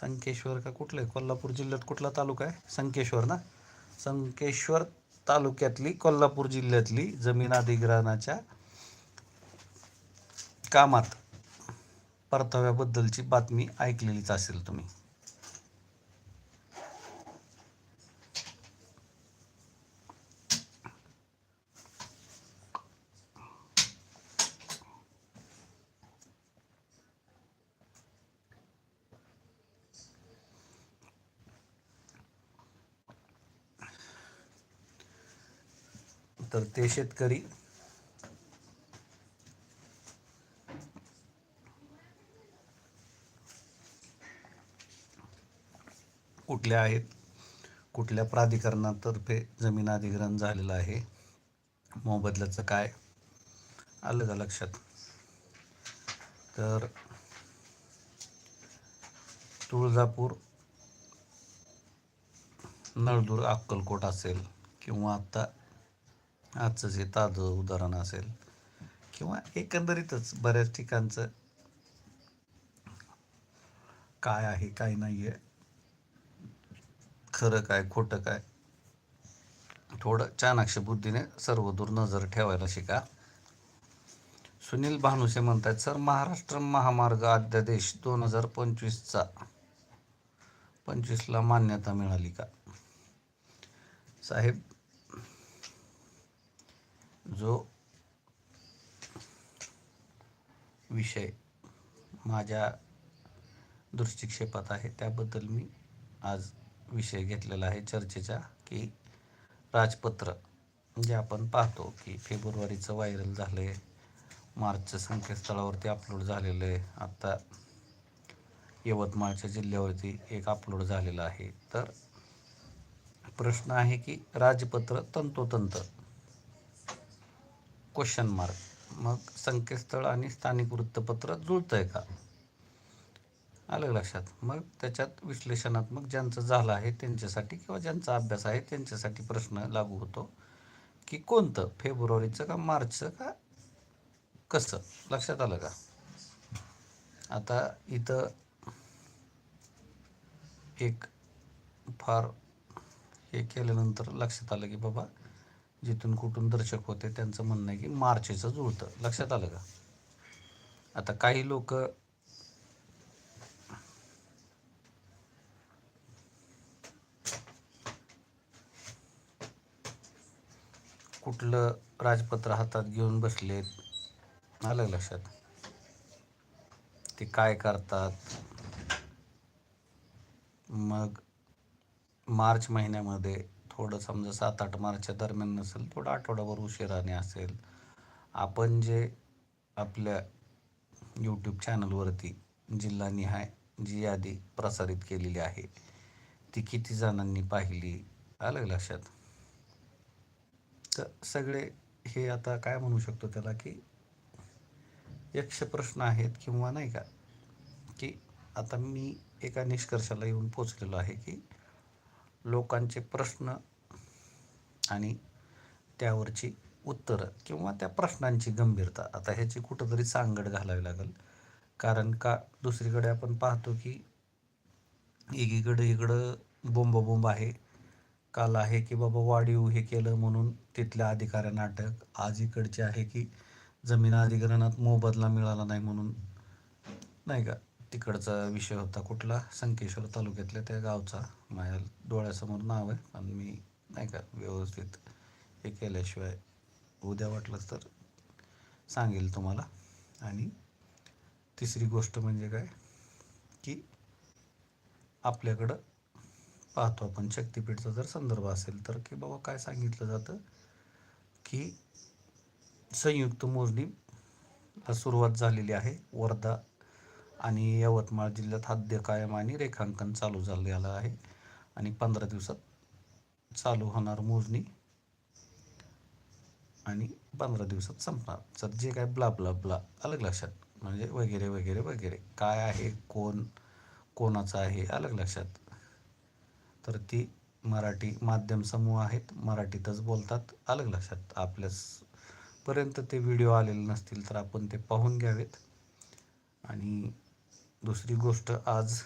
संकेश्वर का कुठलं आहे? कोल्हापूर जिल्ह्यात कुठला तालुका आहे? संकेश्वर ना? संकेश्वर तालुक्यातली कोल्हापूर जिल्ह्यातली जमीन अधिग्रहणाच्या कामात परताव्याबद्दलची बातमी ऐकलेलीच असेल तुम्ही. तर ते शेतकरी कुठल्या आहेत? कुठल्या प्राधिकरणातर्फे जमीन अधिग्रहण झालेलं आहे? मोबदल्याचं काय? आलं का लक्षात? तर तुळजापूर नळदुर्ग अक्कलकोट असेल किंवा आत्ता आजचं जे ताजं उदाहरण असेल किंवा एकंदरीतच बऱ्याच ठिकाणचं काय आहे काय नाही आहे खरं काय खोटं काय थोडं चाणाक्ष बुद्धीने सर्वदूर नजर ठेवायला शिका. सुनील भानुसे म्हणतात सर महाराष्ट्र महामार्ग अध्यादेश दोन हजार पंचवीसचा पंचवीसला मान्यता मिळाली का? साहेब जो विषय माझ्या दृष्टिक्षेपात आहे त्याबद्दल मी आज विषय घेतलेला आहे चर्चेचा की राजपत्र जे आपण पाहतो की फेब्रुवारीचं व्हायरल झालं आहे मार्चचं संकेतस्थळावरती अपलोड झालेलं आहे आत्ता यवतमाळच्या जिल्ह्यावरती एक अपलोड झालेलं आहे. तर प्रश्न आहे की राजपत्र तंतोतंत क्वेश्चन मार्क मग संकेतस्थळ आणि स्थानिक वृत्तपत्र जुळतं आहे का? आलं लक्षात. मग त्याच्यात विश्लेषणात्मक ज्यांचं झालं आहे त्यांच्यासाठी किंवा ज्यांचा अभ्यास आहे त्यांच्यासाठी प्रश्न लागू होतो की कोणतं? फेब्रुवारीचं का मार्चचं का कसं? लक्षात आलं का? आता इथं एक फार हे केल्यानंतर लक्षात आलं की बाबा जिथून कुठून दर्शक होते त्यांचं म्हणणं आहे की मार्चचं जुळतं लक्षात आलं का? आता काही लोक कुठलं राजपत्र हातात घेऊन बसलेत आलं लक्षात? ते काय करतात? मग मार्च महिन्यामध्ये थोडं समजा सात आठ मार्चच्या दरम्यान नसेल थोडं आठवडाभर उशिराने असेल. आपण जे आपल्या यूट्यूब चॅनलवरती जिल्हानिहाय जी यादी प्रसारित केलेली आहे ती किती जणांनी पाहिली आलं लक्षात? तर सगळे हे आता काय म्हणू शकतो त्याला की यक्ष प्रश्न आहेत किंवा नाही का की आता मी एका निष्कर्षाला येऊन पोचलेलो आहे की लोकांचे प्रश्न आणि त्यावरची उत्तरं किंवा त्या प्रश्नांची गंभीरता. आता ह्याची कुठंतरी सांगड घालावी लागेल. कारण का दुसरीकडे आपण पाहतो की एकीकडे इकडं बोंब बोंब आहे काल आहे की बाबा वाढीव हे केलं म्हणून तिथल्या अधिकाऱ्यांना अटक आज इकडचे आहे की जमीन अधिग्रहणात मोबदला मिळाला नाही म्हणून. नाही का? तिकडचा विषय होता कुठला? संकेश्वर तालुक्यातल्या त्या गावचा. माझ्या डोळ्यासमोर नाव आहे. पण मी नाही का व्यवस्थित हे केल्याशिवाय उद्या वाटलंच तर सांगेल तुम्हाला. आणि तिसरी गोष्ट म्हणजे काय? की आपल्याकडं पाहतो आपण शक्तिपीठचा जर संदर्भ असेल तर की बाबा काय सांगितलं जातं? की संयुक्त मोजणी सुरुवात झालेली आहे. वर्धा आणि यवतमाळ जिल्ह्यात हद्य कायम आणि रेखांकन चालू झालेलं आहे. आणि पंधरा दिवसात चालू होणार मोजणी. आणि पंधरा दिवसात संपणार. तर जे काय ब्ला ब्ला ब्ला अलग लक्षात. म्हणजे वगैरे वगैरे वगैरे. काय आहे कोण कोणाचं आहे अलग लक्षात. तर ती मराठी माध्यम समूह आहेत. मराठीतच बोलतात अलग लक्षात. आपल्यापर्यंत ते व्हिडिओ आलेले नसतील तर आपण ते पाहून घ्यावेत. आणि दुसरी गोष्ट आज